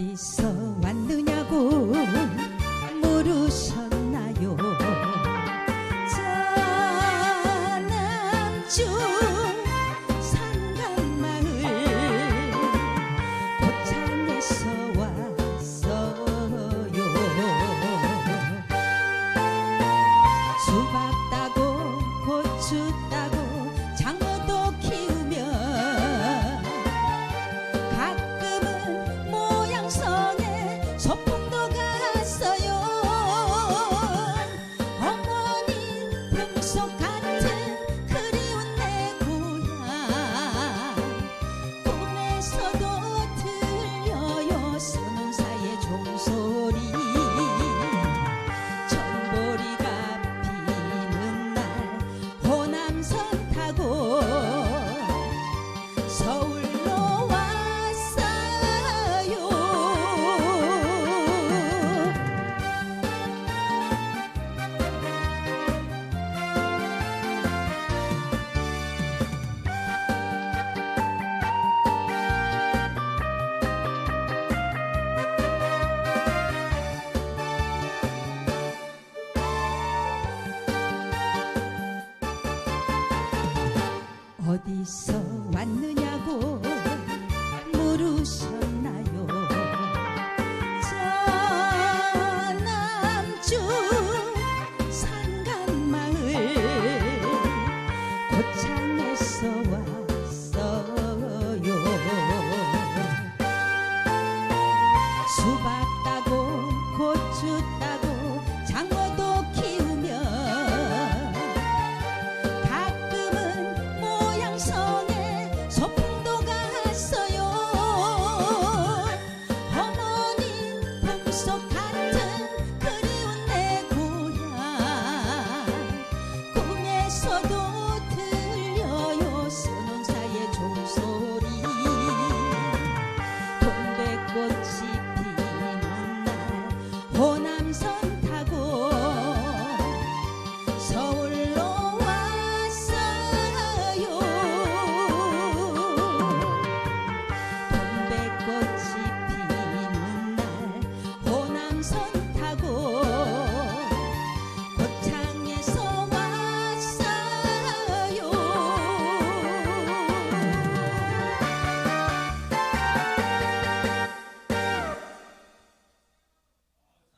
어디서 왔느냐고 물으셨나요? 저 남중 산간마을 고창에서 왔어요. 수박 따고 고추 따고 어디서 왔느냐고 물으셨나요? 저 남중 산간마을 고창에서 왔어요. 수박